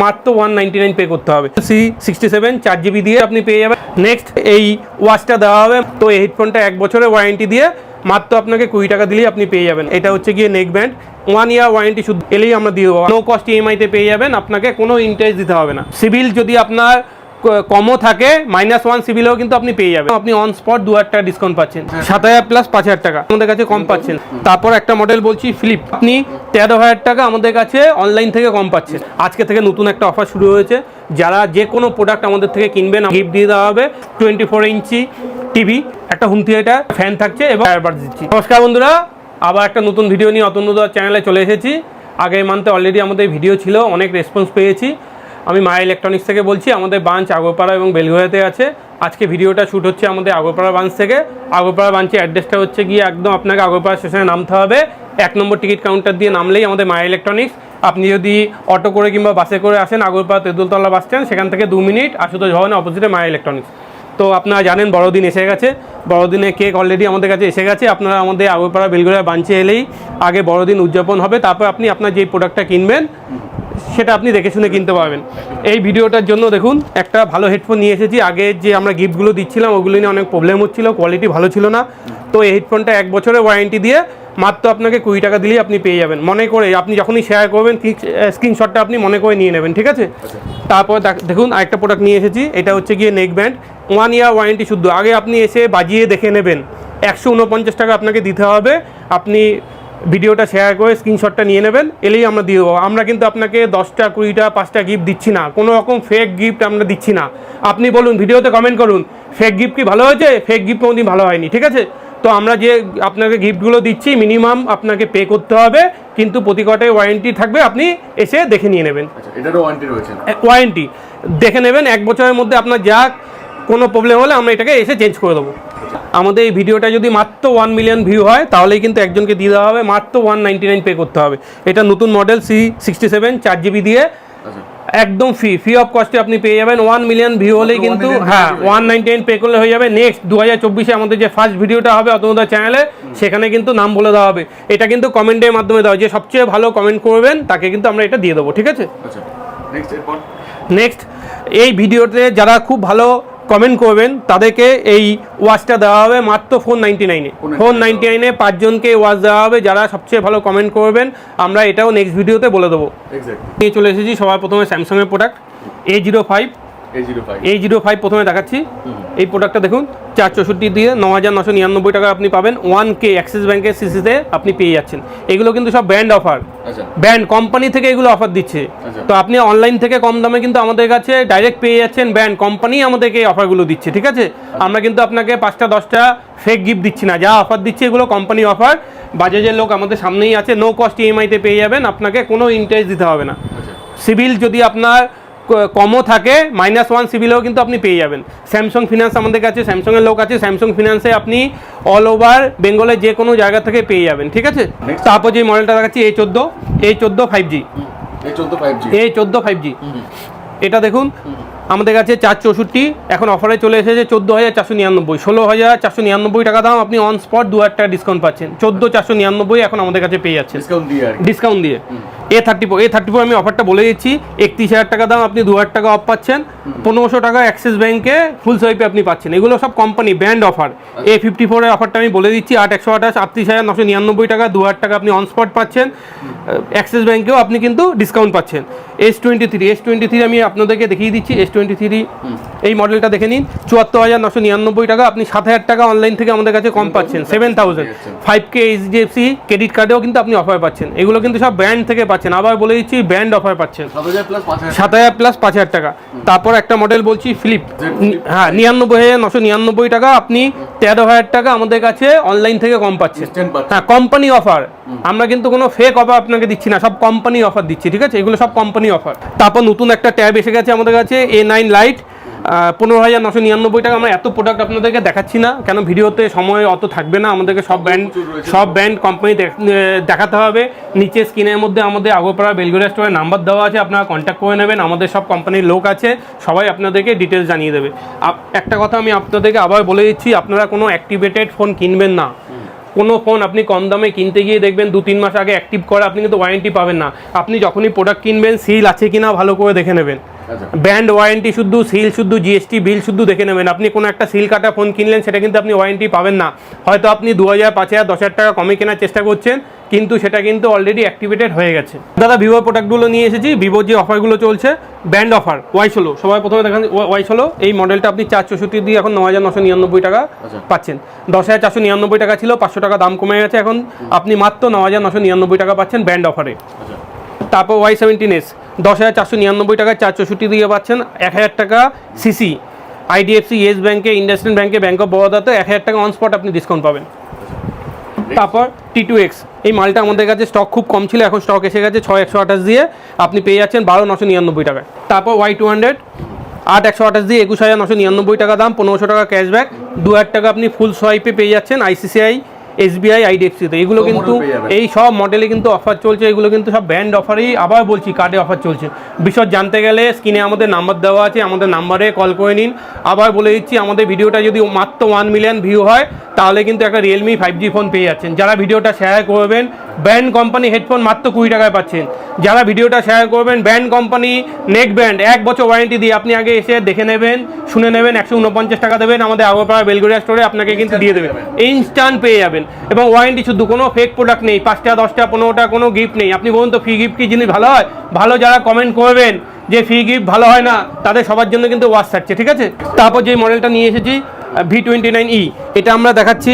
মাত্র one ninety nine pay করতে হবে। সি সিক্সটি সেভেন চার জিবি দিয়ে আপনি পেয়ে যাবেন। নেক্সট এই ওয়াচটা দেওয়া হবে। তো এই হেডফোনটা এক বছরের ওয়ারেন্টি দিয়ে মাত্র আপনাকে কুড়ি টাকা দিলেই আপনি পেয়ে যাবেন। এটা হচ্ছে গিয়ে neck band one year warranty শুধু এলেই আমরা দিয়ে দেবো। নো কস্ট ইএমআইতে পেয়ে যাবেন। আপনাকে কোনো ইন্টারেস্ট দিতে হবে না। সিভিল যদি আপনার কমও থাকে মাইনাস ওয়ান সিভিলেও কিন্তু আপনি পেয়ে যাবেন। আপনি অন স্পট দু হাজার টাকা ডিসকাউন্ট পাচ্ছেন। সাত হাজার প্লাস পাঁচ হাজার টাকা। আমাদের কাছে কম পাচ্ছেন। তারপর একটা মডেল বলছি ফ্লিপ আপনি তেরো হাজার টাকা আমাদের কাছে অনলাইন থেকে কম পাচ্ছেন। আজকে থেকে নতুন একটা অফার শুরু হয়েছে। যারা যে কোনো প্রোডাক্ট আমাদের থেকে কিনবেন গিফট দিয়ে দেওয়া হবে। টোয়েন্টি ফোর ইঞ্চি টিভি একটা হোম থিয়েটার ফ্যান থাকছে এবং এয়ারবাড দিচ্ছি। নমস্কার বন্ধুরা, আবার একটা নতুন ভিডিও নিয়ে অতন্যদা চ্যানেলে চলে এসেছি। আগের মান্থে অলরেডি আমাদের ভিডিও ছিল, অনেক রেসপন্স পেয়েছি। আমি মা ইলেকট্রনিক্স থেকে বলছি, আমাদের বাঞ্চ আগরপাড়া এবং বেলঘরিয়াতে আছে। আজকে ভিডিওটা শ্যুট হচ্ছে আমাদের আগরপাড়া বাঞ্চ থেকে। আগরপাড়া বাঞ্চের অ্যাড্রেসটা হচ্ছে গিয়ে একদম আপনাকে আগরপাড়া স্টেশনে নামতে হবে। এক নম্বর টিকিট কাউন্টার দিয়ে নামলেই আমাদের মা ইলেকট্রনিক্স আপনি যদি অটো করে কিংবা বাসে করে আসেন, আগরপাড়া তেঁতুলতলা বাস স্ট্যান্ড সেখান থেকে দু মিনিট আশুতোষ ভবনের অপোজিটে মা ইলেকট্রনিক্স তো আপনারা জানেন, বড়দিন এসে গেছে। বড়দিনে কেক অলরেডি আমাদের কাছে এসে গেছে। আপনারা আমাদের আগরপাড়া বেলগড়িয়া বাঞ্চে এলেই আগে বড়দিন উদযাপন হবে। তারপর আপনি আপনার যেই প্রোডাক্টটা কিনবেন সেটা আপনি দেখে শুনে কিনতে পারবেন। এই ভিডিওটার জন্য দেখুন একটা ভালো হেডফোন নিয়ে এসেছি। আগে যে আমরা গিফটগুলো দিচ্ছিলাম ওগুলো নিয়ে অনেক প্রবলেম হচ্ছিল কোয়ালিটি ভালো ছিল না। তো এই হেডফোনটা এক বছরের ওয়ারেন্টি দিয়ে মাত্র আপনাকে কুড়ি টাকা দিলেই আপনি পেয়ে যাবেন। মনে করে আপনি যখনই শেয়ার করবেন স্ক্রিনশটটা আপনি মনে করে নিয়ে নেবেন ঠিক আছে? তারপর দেখ- দেখুন আরেকটা প্রোডাক্ট নিয়ে এসেছি এটা হচ্ছে গিয়ে neck band one year warranty শুদ্ধ। আগে আপনি এসে বাজিয়ে দেখে নেবেন। একশো উনপঞ্চাশ টাকা আপনাকে দিতে হবে। আপনি ভিডিওটা শেয়ার করে স্ক্রিনশটটা নিয়ে নেবেন এলেই আমরা দিয়ে দেবো। আমরা কিন্তু আপনাকে দশটা কুড়িটা পাঁচটা গিফট দিচ্ছি না। কোনো রকম ফেক গিফট আমরা দিচ্ছি না। আপনি বলুন ভিডিওতে কমেন্ট করুন ফেক গিফট কি ভালো হয়েছে? ফেক গিফট কোনোদিন ভালো হয়নি ঠিক আছে? তো আমরা যে আপনাকে গিফটগুলো দিচ্ছি মিনিমাম আপনাকে পে করতে হবে কিন্তু প্রতি কটায় ওয়ারেন্টি থাকবে আপনি এসে দেখে নিয়ে নেবেন। আচ্ছা ওয়ারেন্টি দেখে নেবেন এক বছরের মধ্যে আপনার যা কোনো প্রবলেম হলে আমরা এটাকে এসে চেঞ্জ করে দেবো। আমাদের এই ভিডিওটা যদি মাত্র ওয়ান মিলিয়ন ভিউ হয় তাহলেই কিন্তু একজনকে দিয়ে দেওয়া হবে মাত্র ওয়ান নাইনটি নাইন পে করতে হবে। এটা নতুন মডেল সি সিক্সটি সেভেন চার জিবি দিয়ে। আচ্ছা একদম ফ্রি ফ্রি অফ কস্টে আপনি পেয়ে যাবেন। ওয়ান মিলিয়ন ভিউ হলেই কিন্তু হ্যাঁ ওয়ান নাইনটি নাইন পে করলে হয়ে যাবে। নেক্সট দু হাজার চব্বিশে আমাদের যে ফার্স্ট ভিডিওটা হবে অতনুদা চ্যানেলে সেখানে কিন্তু নাম বলে দেওয়া হবে। এটা কিন্তু কমেন্টের মাধ্যমে দেওয়া যে সবচেয়ে ভালো কমেন্ট করবেন তাকে কিন্তু আমরা এটা দিয়ে দেবো ঠিক আছে? আচ্ছা। নেক্সট নেক্সট এই ভিডিওতে যারা খুব ভালো কমেন্ট করবেন। তাদেরকে এই ওয়াচটা দেওয়া হবে মাত্র ফোর নাইনটি নাইনে। ফোর নাইনটি নাইনে। পাঁচজনকে ওয়াচ দেওয়া হবে যারা সবচেয়ে ভালো কমেন্ট করবেন। আমরা এটাও নেক্সট ভিডিওতে বলে দেবো। নিয়ে চলে এসেছি সবার প্রথমে স্যামসাংয়ের প্রোডাক্ট এ জিরো ফাইভ এই জিরো ফাইভ প্রথমে দেখাচ্ছি। এই প্রোডাক্টটা দেখুন চার চৌষট্টি দিয়ে ন হাজার নশো নিরানব্বই টাকা আপনি পাবেন। ওয়ান কে অ্যাক্সিস ব্যাংকের সিসিতে আপনি পেয়ে যাচ্ছেন। এগুলো কিন্তু সব ব্র্যান্ড অফার আচ্ছা। ব্র্যান্ড কোম্পানি থেকে এগুলো অফার দিচ্ছে। আচ্ছা। তো আপনি অনলাইন থেকে কম দামে কিন্তু আমাদের কাছে ডাইরেক্ট পেয়ে যাচ্ছেন ব্র্যান্ড কোম্পানি আমাদেরকে এই অফারগুলো দিচ্ছে ঠিক আছে? আমরা কিন্তু আপনাকে পাঁচটা দশটা ফেক গিফট দিচ্ছি না। যা অফার দিচ্ছি এগুলো কোম্পানি অফার বাজাজের লোক আমাদের সামনেই আছে। নো কস্ট ইএমআইতে পেয়ে যাবেন। আপনাকে কোনো ইন্টারেস্ট দিতে হবে না। আচ্ছা। সিভিল যদি আপনার কমও থাকে মাইনাস ওয়ান সিভিলেও কিন্তু আপনি পেয়ে যাবেন। স্যামসং ফিনান্স আমাদের কাছে স্যামসংয়ের লোক আছে স্যামসং ফিনান্সে আপনি অল ওভার বেঙ্গলের যে কোনো জায়গা থেকে পেয়ে যাবেন ঠিক আছে. তারপর যে মডেলটা দেখাচ্ছি এ চোদ্দ এ চোদ্দ ফাইভ জি এ চোদ্দ ফাইভ জি এটা দেখুন আমাদের কাছে চার চৌষট্টি এখন অফারে চলে এসেছে চোদ্দ হাজার চারশো নিরানব্বই ষোলো হাজার চারশো নিরানব্বই টাকা দাম। আপনি অন স্পট দু হাজার টাকা ডিসকাউন্ট পাচ্ছেন। চোদ্দ চারশো নিরানব্বই এখন আমাদের কাছে পেয়ে যাচ্ছেন। ডিসকাউন্ট দিয়ে discount A thirty four A thirty four আমি অফারটা বলে দিচ্ছি একত্রিশ হাজার টাকা দাম আপনি দু হাজার টাকা অফ পাচ্ছেন। পনেরোশো টাকা অ্যাক্সিস ব্যাঙ্কে ফুল সোয়াইপে আপনি পাচ্ছেন। এগুলো সব company brand offer A fifty ফোরের অফারটা আমি বলে দিচ্ছি আট একশো আঠাশ আটত্রিশ হাজার নশো নিরানব্বই টাকা দু হাজার টাকা আপনি অন স্পট পাচ্ছেন। অ্যাক্সিস ব্যাঙ্কেও আপনি কিন্তু ডিসকাউন্ট পাচ্ছেন। S twenty three S twenty three আমি আপনাদেরকে দেখিয়ে দিচ্ছি এস টোয়েন্টি থ্রি এই মডেলটা দেখে নিন। চুয়াত্তর হাজার নশো নিরানব্বই টাকা। আপনি সাত হাজার টাকা অনলাইন থেকে আমাদের কাছে কম পাচ্ছেন। সেভেন থাউজেন্ড ফাইভ কে এইচডিএফসি ক্রেডিট কার্ডেও কিন্তু আপনি অফার পাচ্ছেন। এগুলো কিন্তু সব ব্র্যান্ড থেকে পাচ্ছেন। আবার বলে দিচ্ছি ব্র্যান্ড অফার পাচ্ছেন। সাত হাজার প্লাস পাঁচ হাজার টাকা। তারপর একটা মডেল বলছি ফ্লিপ হ্যাঁ নিরানব্বই হাজার নশো নিরানব্বই টাকা আপনি তেরো হাজার টাকা আমাদের কাছে অনলাইন থেকে কম পাচ্ছেন। হ্যাঁ কোম্পানি অফার আমরা কিন্তু কোনো ফেক অফার আপনাকে দিচ্ছি না। সব কোম্পানি অফার দিচ্ছি ঠিক আছে? এগুলো সব কোম্পানি অফার তারপর নতুন একটা ট্যাব এসে গেছে আমাদের কাছে এ নাইন লাইট পনেরো হাজার নশো নিরানব্বই টাকা। আমরা এত প্রোডাক্ট আপনাদেরকে দেখাচ্ছি না কেন ভিডিওতে সময় অত থাকবে না। আমাদেরকে সব ব্র্যান্ড সব ব্র্যান্ড কোম্পানি দেখাতে হবে। নিচে স্ক্রিনের মধ্যে আমাদের আগরপাড়া বেলগুড়া স্টোরের নাম্বার দেওয়া আছে আপনারা কন্ট্যাক্ট করে নেবেন। আমাদের সব কোম্পানির লোক আছে সবাই আপনাদেরকে ডিটেলস জানিয়ে দেবে। একটা কথা আমি আপনাদেরকে আবার বলে দিচ্ছি আপনারা কোনো অ্যাক্টিভেটেড ফোন কিনবেন না। কোনো ফোন আপনি কম দামে কিনতে গিয়ে দেখবেন দু, তিন মাস আগে অ্যাক্টিভ করা আপনি কিন্তু ওয়ারেন্টি পাবেন না। আপনি যখনই প্রোডাক্ট কিনবেন সিল আছে কিনা ভালো করে দেখে নেবেন। আচ্ছা। ব্যান্ড ওয়ারেন্টি শুধু সিল শুধু জিএসটি বিল শুধু দেখে নেবেন। আপনি কোনো একটা সিল কাটা ফোন কিনলেন সেটা কিন্তু আপনি ওয়ারেন্টি পাবেন না। হয়তো আপনি দু হাজার পাঁচ হাজার দশ হাজার টাকা কমে কেনার চেষ্টা করছেন কিন্তু সেটা কিন্তু অলরেডি অ্যাক্টিভেটেড হয়ে গেছে। দাদা ভিভো প্রোডাক্টগুলো নিয়ে এসেছি। ভিভোর যে অফারগুলো চলছে ব্যান্ড অফার ওয়াই ষোলো। সবাই প্রথমে দেখান ওয়াই ষোলো। এই মডেলটা আপনি চার চৌষট্টি দিয়ে এখন ন হাজার নশো নিরানব্বই টাকা আচ্ছা। পাচ্ছেন। দশ হাজার চারশো নিরানব্বই টাকা ছিল পাঁচশো টাকা দাম কমে গেছে। এখন আপনি মাত্র ন হাজার নশো নিরানব্বই টাকা পাচ্ছেন ব্যান্ড অফারে আচ্ছা। তারপর ওয়াই সেভেন্টিন এস দশ হাজার চারশো নিরানব্বই টাকা চার চৌষট্টি দিয়ে পাচ্ছেন এক হাজার টাকা সিসি আইডিএফসি ইয়েস ব্যাঙ্কে ইন্ডাস্ট্রিয়াল ব্যাঙ্কে ব্যাঙ্ক অফ বরোদাতে এক হাজার টাকা অন স্পট আপনি ডিসকাউন্ট পাবেন। তারপর টি টু এক্স এই মালটা আমাদের কাছে স্টক খুব কম ছিল, এখন স্টক এসে গেছে ছয় একশো আঠাশ দিয়ে, আপনি পেয়ে যাচ্ছেন বারো নশো নিরানব্বই টাকায়। তারপর ওয়াই টু হান্ড্রেড আট একশো আঠাশ দিয়ে একুশ হাজার নশো নিরানব্বই টাকা দাম, পনেরোশো টাকা ক্যাশব্যাক দু হাজার টাকা আপনি ফুল সোয়াইপে পেয়ে যাচ্ছেন আইসিসিআই এসবিআই আইডিএফসিতে এগুলো কিন্তু। এই সব মডেলে কিন্তু অফার চলছে এগুলো কিন্তু সব ব্যান্ড অফারই আবার বলছি কার্ডে অফার চলছে। বিশদ জানতে গেলে স্ক্রিনে আমাদের নাম্বার দেওয়া আছে আমাদের নাম্বারে কল করে নিন। আবার বলে দিচ্ছি আমাদের ভিডিওটা যদি মাত্র ওয়ান মিলিয়ন ভিউ হয় তাহলে কিন্তু একটা রিয়েলমি ফাইভ জি ফোন পেয়ে যাচ্ছেন। যারা ভিডিওটা শেয়ার করবেন ব্যান্ড কোম্পানি হেডফোন মাত্র কুড়ি টাকায় পাচ্ছেন। যারা ভিডিওটা শেয়ার করবেন ব্র্যান্ড কোম্পানি নেক ব্র্যান্ড এক বছর ওয়ারেন্টি দিয়ে আপনি আগে এসে দেখে নেবেন, শুনে নেবেন, একশো উনপঞ্চাশ টাকা দেবেন আমাদের আগরপাড়া বেলগড়িয়া স্টোরে আপনাকে কিন্তু দিয়ে দেবেন ইনস্ট্যান্ট পেয়ে যাবেন এবং ওয়ারেন্টি শুধু কোনো ফেক প্রোডাক্ট নেই, পাঁচটা, দশটা, পনেরোটা কোনো গিফট নেই। আপনি বলুন তো ফ্রি গিফট কি জিনিস ভালো হয়? ভালো যারা কমেন্ট করবেন যে ফি গিফট ভালো হয় না তাদের সবার জন্য কিন্তু ওয়াশ থাকছে ঠিক আছে? তারপর যে মডেলটা নিয়ে এসেছি ভি টোয়েন্টি নাইন ই এটা আমরা দেখাচ্ছি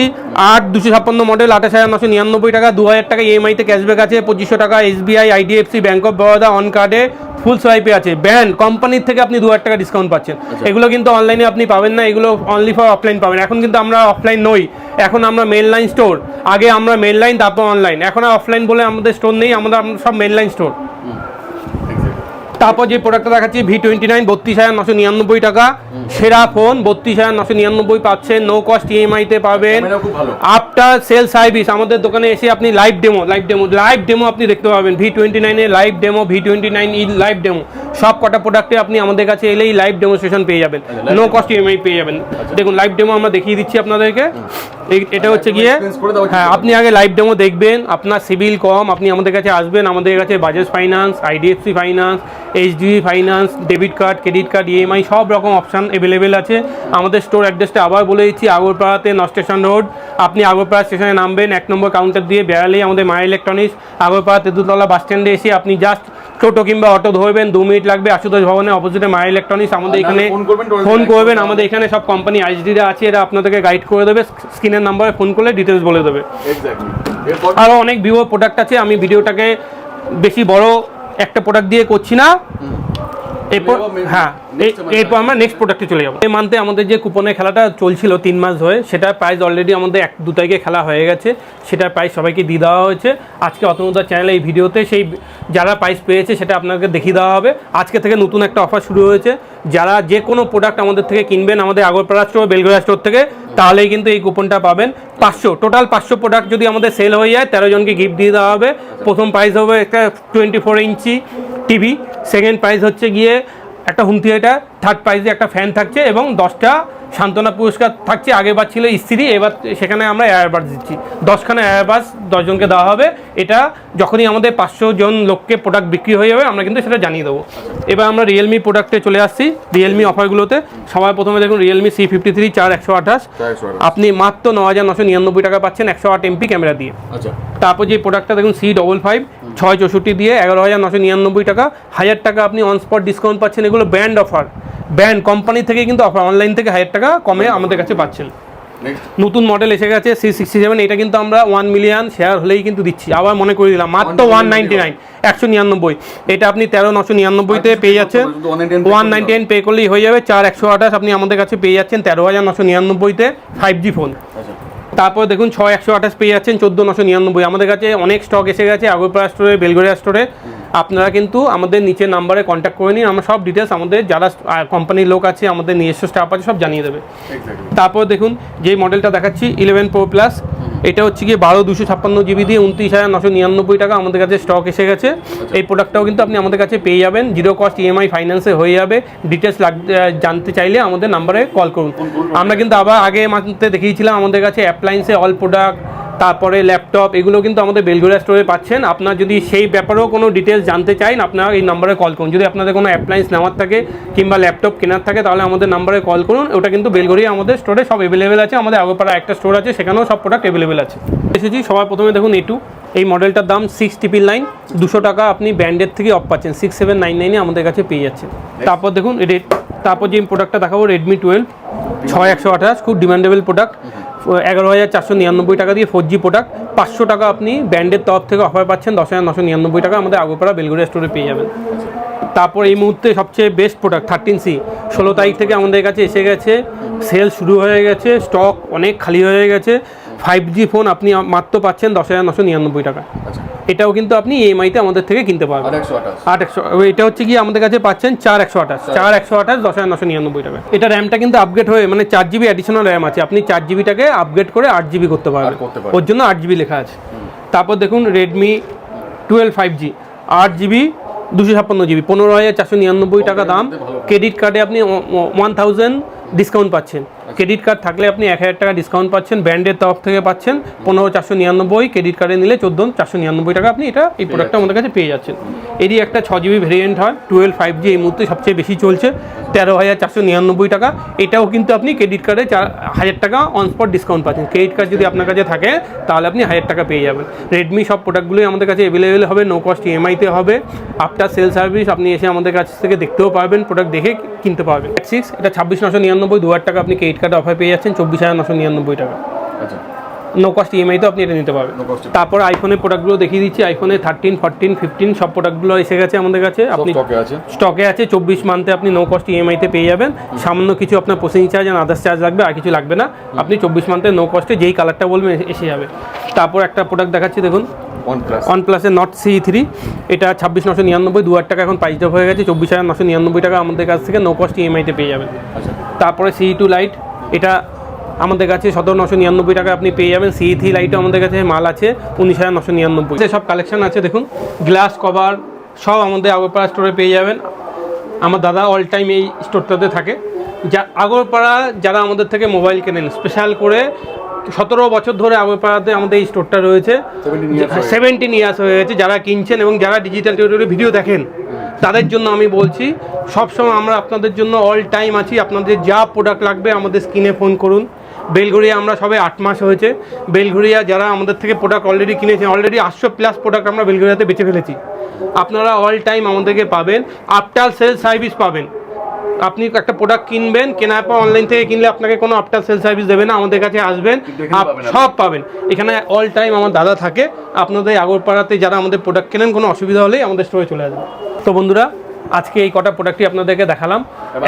আট দুশো ছাপ্পান্ন মডেল আঠাশ হাজার নশো নিরানব্বই টাকা দু হাজার টাকা ইএমআইতে ক্যাশব্যাক আছে পঁচিশশো টাকা SBI IDFC bank of Baroda on কার্ডে ফুল সোয়াইপে আছে। ব্যান্ড কোম্পানির থেকে আপনি দু হাজার টাকা ডিসকাউন্ট পাচ্ছেন। এগুলো কিন্তু অনলাইনে আপনি পাবেন না এগুলো অনলি ফর অফলাইন পাবেন। এখন কিন্তু আমরা অফলাইন নই। এখন আমরা মেন লাইন স্টোর আগে আমরা মেন লাইন তারপর অনলাইন এখন আর অফলাইন বলে আমাদের স্টোর নেই আমাদের আমরা সব মেন লাইন স্টোর তারপর যে প্রোডাক্টটা দেখাচ্ছি ভি টোয়েন্টি নাইন বত্রিশ হাজার নশো নিরানব্বই টাকা। সেরা ফোন বত্রিশ হাজার নশো নিরানব্বই পাচ্ছেন। নো কস্ট ইএমআইতে পাবেন। আফটার সেল সার্ভিস আমাদের দোকানে এসে আপনি live demo live demo live demo আপনি দেখতে পাবেন। ভি টোয়েন্টি নাইনে live demo V twenty nine e live demo সব কটা প্রোডাক্টে আপনি আমাদের কাছে এলেই লাইভ ডেমোস্ট্রেশন পেয়ে যাবেন। আচ্ছা, নো কস্ট ইএমআই পেয়ে যাবেন। দেখুন লাইভ ডেমো আমরা দেখিয়ে দিচ্ছি আপনাদেরকে। এটা হচ্ছে গিয়ে হ্যাঁ আপনি আগে লাইভ ডেমো দেখবেন আপনার সিভিল কম আপনি আমাদের কাছে আসবেন আমাদের কাছে Bajaj finance IDFC finance HDB finance debit card credit card EMI সব রকম অপশান অ্যাভেলেবেল আছে। আমাদের স্টোর অ্যাড্রেসটা আবার বলে দিচ্ছি আগরপাড়াতে নর্থ স্টেশন রোড। আপনি আগরপাড়া স্টেশনে নামবেন এক নম্বর কাউন্টার দিয়ে বেড়ালেই আমাদের মায়া ইলেকট্রনিক্স আগরপাড়া তেঁতুলতলা বাস স্ট্যান্ডে এসে আপনি জাস্ট টোটো কিংবা অটো ধরবেন দু মিনিট লাগবে আশুতোষ ভবনের অপোজিটে মায়া ইলেকট্রনিক্স আমাদের এখানে ফোন করবেন আমাদের এখানে সব কোম্পানি আইসডিরা আছে এরা আপনাদেরকে গাইড করে দেবে স্ক্রিনের নাম্বারে ফোন করলে ডিটেলস বলে দেবে। আরও অনেক ভিভো প্রোডাক্ট আছে আমি ভিডিওটাকে বেশি বড় একটা প্রোডাক্ট দিয়ে করছি না। এরপর হ্যাঁ। এরপর আমরা নেক্সট প্রোডাক্টে চলে যাব। এই মান্থে আমাদের যে কুপনের খেলাটা চলছিল তিন মাস ধরে, সেটার প্রাইস অলরেডি আমাদের এক, দু তারিখে খেলা হয়ে গেছে। সেটার প্রাইস সবাইকে দিয়ে দেওয়া হয়েছে। আজকে অতনুদার চ্যানেলে এই ভিডিওতে সেই যারা প্রাইস পেয়েছে, সেটা আপনাকে দেখিয়ে দেওয়া হবে। আজকে থেকে নতুন একটা অফার শুরু হয়েছে। যারা যে কোনো প্রোডাক্ট আমাদের থেকে কিনবেন, আমাদের আগরপাড়া স্টোর বেলগড়া স্টোর থেকে, তাহলেই কিন্তু এই কুপনটা পাবেন। পাঁচশো টোটাল পাঁচশো প্রোডাক্ট যদি আমাদের সেল হয়ে যায়, তেরো জনকে গিফট দিয়ে দেওয়া হবে। প্রথম প্রাইস হবে একটা twenty four inch TV second price হচ্ছে গিয়ে একটা হোম থিয়েটার থার্ড প্রাইজে একটা ফ্যান থাকছে এবং দশটা সান্ত্বনা পুরস্কার থাকছে। আগেবার ছিল স্ত্রী এবার সেখানে আমরা এয়ারবাস দিচ্ছি। দশখানা এয়ারবাস দশজনকে দেওয়া হবে। এটা যখনই আমাদের পাঁচশো জন লোককে প্রোডাক্ট বিক্রি হয়ে যাবে আমরা কিন্তু সেটা জানিয়ে দেবো। এবার আমরা রিয়েলমি প্রোডাক্টে চলে আসছি রিয়েলমি অফারগুলোতে সবাই প্রথমে দেখুন রিয়েলমি সি ফিফটি থ্রি চার একশো আঠাশ। আঠাশ। আপনি মাত্র ন হাজার নশো নিরানব্বই টাকা পাচ্ছেন একশো আট এমপি ক্যামেরা দিয়ে। আচ্ছা। তারপর যে প্রোডাক্টটা দেখুন সি ডবল ফাইভ ছয় চৌষট্টি দিয়ে এগারো হাজার নশো নিরানব্বই টাকা। হাজার টাকা আপনি অন স্পট ডিসকাউন্ট পাচ্ছেন এগুলো ব্র্যান্ড অফার ব্র্যান্ড কোম্পানি থেকে কিন্তু অফার অনলাইন থেকে হাজার টাকা কমে আমাদের কাছে পাচ্ছেন। নতুন মডেল এসে গেছে সি সিক্সটি সেভেন এটা কিন্তু আমরা ওয়ান মিলিয়ন শেয়ার হলেই কিন্তু দিচ্ছি। আবার মনে করে দিলাম মাত্র ওয়ান নাইনটি নাইন একশো নিরানব্বই। এটা আপনি তেরো নশো নিরানব্বইতে পেয়ে যাচ্ছেন। শুধু 199 ওয়ান নাইনটি নাইন পে করলেই হয়ে যাবে চার একশো আঠাশ আপনি আমাদের কাছে পেয়ে যাচ্ছেন তেরো হাজার নশো নিরানব্বইতে ফাইভ জি ফোন আচ্ছা তারপর দেখুন ছয় একশো আঠাশ পেয়ে যাচ্ছেন চোদ্দ নশো নিরানব্বই। আমাদের কাছে অনেক স্টক এসে গেছে আগরপাড়া স্টোরে বেলগড়িয়া স্টোরে আপনারা কিন্তু আমাদের নিচের নাম্বারে কন্ট্যাক্ট করে নিন আমরা সব ডিটেলস আমাদের যারা কোম্পানির লোক আছে আমাদের নিজস্ব স্টাফ আছে সব জানিয়ে দেবে। তারপর দেখুন যে মডেলটা দেখাচ্ছি ইলেভেন প্রো প্লাস এটা হচ্ছে গিয়ে বারো দুশো ছাপ্পান্ন জিবি দিয়ে উনত্রিশ হাজার নশো নিরানব্বই টাকা আমাদের কাছে স্টক এসে গেছে। এই প্রোডাক্টটাও কিন্তু আপনি আমাদের কাছে পেয়ে যাবেন। জিরো কস্ট ইএমআই ফাইন্যান্সে হয়ে যাবে। ডিটেলস জানতে চাইলে আমাদের নাম্বারে কল করুন। আমরা কিন্তু আবার আগে মাসে দেখিয়েছিলাম আমাদের কাছে অ্যাপ্লায়েন্সে অল প্রোডাক্ট তারপরে ল্যাপটপ এগুলো কিন্তু আমাদের বেলগুড়া স্টোরে পাচ্ছেন। আপনার যদি সেই ব্যাপারেও কোনো ডিটেলস জানতে চান আপনারা এই নাম্বারে কল করুন। যদি আপনাদের কোনো অ্যাপ্লায়েন্স নেওয়ার থাকে কিংবা ল্যাপটপ কেনার থাকে তাহলে আমাদের নাম্বারে কল করুন। ওটা কিন্তু বেলগড়িয়া আমাদের স্টোরে সব অ্যাভেলেবেল আছে। আমাদের আগরপাড়া একটা স্টোর আছে সেখানেও সব প্রোডাক্ট অ্যাভেলেবেল আছে। এসেছি সবার প্রথমে দেখুন এটু এই মডেলটার দাম সিক্স ট্রিপল নাইন দুশো টাকা আপনি ব্র্যান্ডের থেকে অফ পাচ্ছেন। সিক্স সেভেন নাইন নাইনে আমাদের কাছে পেয়ে যাচ্ছেন। তারপর দেখুন রেড তারপর যে প্রোডাক্টটা দেখাবো রেডমি টুয়েলভ ছয় একশো আঠাশ খুব ডিমান্ডেবল প্রোডাক্ট এগারো হাজার চারশো নিরানব্বই টাকা দিয়ে ফোর জি প্রোডাক্ট পাঁচশো টাকা আপনি ব্র্যান্ডের তরফ থেকে অফার পাচ্ছেন, দশ হাজার নশো নিরানব্বই টাকা আমাদের আগরপাড়া বেলগুড়িয়া স্টোরে পেয়ে যাবেন। তারপর এই মুহূর্তে সবচেয়ে বেস্ট প্রোডাক্ট থার্টিন সি ষোলো তারিখ থেকে আমাদের কাছে এসে গেছে সেল শুরু হয়ে গেছে স্টক অনেক খালি হয়ে গেছে। ফাইভ জি ফোন আপনি মাত্র পাচ্ছেন দশ হাজার নশো নিরানব্বই টাকা। আচ্ছা। এটাও কিন্তু আপনি ইএমআইতে আমাদের থেকে কিনতে পারবেন। আট একশো এটা হচ্ছে কি আমাদের কাছে পাচ্ছেন চার একশো আঠাশ। চার। একশো আঠাশ দশ হাজার নশো নিরানব্বই টাকা। এটা র্যামটা কিন্তু আপগ্রেড হয়ে মানে চার জিবি অ্যাডিশনাল র্যাম আছে। আপনি চার জিবিটাকে আপগ্রেড করে আট জিবি করতে পারবেন। আর করতে পারবেন। ওর জন্য আট জিবি লেখা আছে। তারপর দেখুন রেডমি টুয়েলভ ফাইভ জি আট জিবি দুশো ছাপ্পান্ন জিবি পনেরো হাজার চারশো নিরানব্বই টাকা দাম। ক্রেডিট কার্ডে আপনি ওয়ান থাউজেন্ড ডিসকাউন্ট পাচ্ছেন। ক্রেডিট কার্ড থাকলে আপনি এক হাজার টাকা ডিসকাউন্ট পাচ্ছেন ব্র্যান্ডের তরফ থেকে পাচ্ছেন, পনেরো চারশো নিরানব্বই ক্রেডিট কার্ডে নিলে চোদ্দ চারশো নিরানব্বই টাকা আপনি এটা এই প্রোডাক্টটা আমাদের কাছে পেয়ে যাচ্ছেন। এরই একটা ছ জিবি ভেরিয়েন্ট হয় টুয়েলভ ফাইভ জি এই মুহূর্তে সবচেয়ে বেশি চলছে, তেরো হাজার চারশো নিরানব্বই টাকা। এটাও কিন্তু আপনি ক্রেডিট কার্ডে চার হাজার টাকা অন স্পট ডিসকাউন্ট পাচ্ছেন। ক্রেডিট কার্ড যদি আপনার কাছে থাকে, তাহলে আপনি হাজার টাকা পেয়ে যাবেন। রেডমি সব প্রোডাক্টগুলোই আমাদের কাছে অ্যাভেলেবেল হবে নো কস্ট ইএমআইতে হবে। আফটার সেল সার্ভিস আপনি এসে আমাদের কাছ থেকে দেখতেও পারবেন প্রোডাক্ট দেখে কিনতে পারবেন সিক্স এটা ছাব্বিশ নশো নিরানব্বই দু হাজার টাকা আপনি ক্রেডিট কার্ডে অফার পেয়ে যাচ্ছেন চব্বিশ হাজার নশো নিরানব্বই টাকা। আচ্ছা। নো কস্ট ইএমআইতে আপনি এটা নিতে পারবেন। তারপর আইফোনের প্রোডাক্টগুলো দেখিয়ে দিচ্ছি আইফোনে থার্টিন ফোরটিন ফিফটিন সব প্রোডাক্টগুলো এসে গেছে আমাদের কাছে। আপনি স্টকে আছে? চব্বিশ মান্থে আপনি নো কস্ট ইএমআইতে পেয়ে যাবেন। সামান্য কিছু আপনার প্রসেসিং চার্জ আর আদার্স চার্জ লাগবে আর কিছু লাগবে না। আপনি চব্বিশ মান্থে নো কস্টে যেই কালারটা বলবেন এসে যাবে। তারপর একটা প্রোডাক্ট দেখাচ্ছি দেখুন। ওয়ান প্লাস ওয়ান প্লাসের নট সি থ্রি এটা ছাব্বিশ নশো নিরানব্বই দু হাজার টাকা এখন প্রাইস হয়ে গেছে চব্বিশ হাজার নশো নিরানব্বই টাকা আমাদের কাছ থেকে নো কস্ট ইএমআইতে পেয়ে যাবেন। আচ্ছা। তারপরে সি টু লাইট এটা আমাদের কাছে সতেরো নশো নিরানব্বই টাকা আপনি পেয়ে যাবেন। সি থ্রি লাইটও আমাদের কাছে মাল আছে উনিশ হাজার নশো নিরানব্বই। সব কালেকশন আছে দেখুন গ্লাস কভার সব আমাদের আগরপাড়া স্টোরে পেয়ে যাবেন। আমার দাদা অল টাইম এই স্টোরটাতে থাকে। যা আগরপাড়া যারা আমাদের থেকে মোবাইল কেনেন স্পেশাল করে সতেরো বছর ধরে আগরপাড়াতে আমাদের এই স্টোরটা রয়েছে। 17 years গেছে। সেভেন্টিন ইয়ার্স হয়ে গেছে যারা কিনছেন এবং যারা ডিজিটাল টিউটোরিয়াল ভিডিও দেখেন তাদের জন্য আমি বলছি সবসময় আমরা আপনাদের জন্য অল টাইম আছি। আপনাদের যা প্রোডাক্ট লাগবে আমাদের স্ক্রিনে ফোন করুন। বেলঘড়িয়া আমরা সবে আট মাস হয়েছে। বেলঘড়িয়া যারা আমাদের থেকে প্রোডাক্ট অলরেডি কিনেছেন অলরেডি আটশো প্লাস প্রোডাক্ট আমরা বেলঘড়িয়াতে বেঁচে ফেলেছি। আপনারা অল টাইম আমাদেরকে পাবেন। আফটার সেল সার্ভিস পাবেন। আপনি একটা প্রোডাক্ট কিনবেন কেনার পর অনলাইন থেকে কিনলে আপনাকে কোনো আফটার সেল সার্ভিস দেবে না আমাদের কাছে আসবেন। সব পাবেন। এখানে অল টাইম আমার দাদা থাকে আপনাদের আগরপাড়াতে যারা আমাদের প্রোডাক্ট কেনেন কোনো অসুবিধা হলেই আমাদের স্টোরে চলে আসবেন। তো বন্ধুরা আজকে এই কটা প্রোডাক্টই আপনাদেরকে দেখালাম।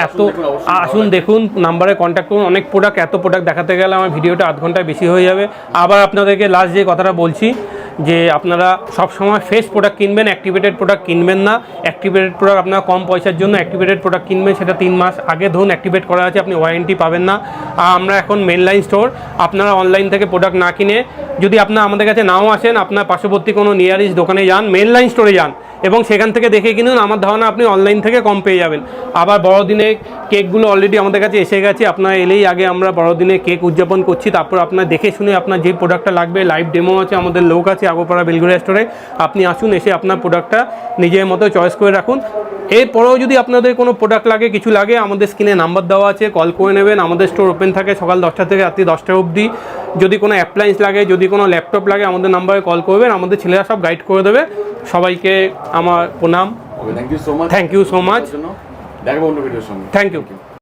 এত আসুন দেখুন, আসুন দেখুন নাম্বারে কন্ট্যাক্ট করুন। অনেক প্রোডাক্ট এত প্রোডাক্ট দেখাতে গেলে আমার ভিডিওটা আধ ঘন্টায় বেশি হয়ে যাবে। আবার আপনাদেরকে লাস্ট যে কথাটা বলছি যে আপনারা সবসময় ফ্রেশ প্রোডাক্ট কিনবেন অ্যাক্টিভেটেড প্রোডাক্ট কিনবেন না। অ্যাক্টিভেটেড প্রোডাক্ট আপনারা কম পয়সার জন্য অ্যাক্টিভেটেড প্রোডাক্ট কিনবেন, সেটা তিন মাস আগে ধরুন অ্যাক্টিভেট করা আছে, আপনি ওয়ারেন্টি পাবেন না। আর আমরা এখন মেনলাইন স্টোর আপনারা অনলাইন থেকে প্রোডাক্ট না কিনে যদি আপনার আমাদের কাছে নাও আসেন, আপনার পার্শ্ববর্তী কোনো নিয়ারেস্ট দোকানে যান মেনলাইন স্টোরে যান। এবং সেখান থেকে দেখে কিনুন আমার ধারণা আপনি অনলাইন থেকে কম পেয়ে যাবেন। আবার বড়দিনে কেকগুলো অলরেডি আমাদের কাছে এসে গেছে, আপনার এলেই আগে আমরা বড়দিনে কেক উদযাপন করছি, তারপর আপনার দেখে শুনে আপনার যে প্রোডাক্টটা লাগবে লাইভ ডেমো আছে, আমাদের লোক আছে আগোপাড়া বেলগুড়া স্টোরে আপনি আসুন এসে আপনার প্রোডাক্টটা নিজের মতো চয়েস করে রাখুন। এরপরেও যদি আপনাদের কোনো প্রোডাক্ট লাগে কিছু লাগে আমাদের স্ক্রিনে নাম্বার দেওয়া আছে কল করে নেবেন। আমাদের স্টোর ওপেন থাকে সকাল দশটা থেকে রাত্রি দশটা অবধি। যদি কোনো অ্যাপ্লায়েন্স লাগে যদি কোনো ল্যাপটপ লাগে আমাদের নাম্বারে কল করবেন। আমাদের ছেলেরা সব গাইড করে দেবে। সবাইকে আমার প্রণাম। Thank you so much thank you so much thank you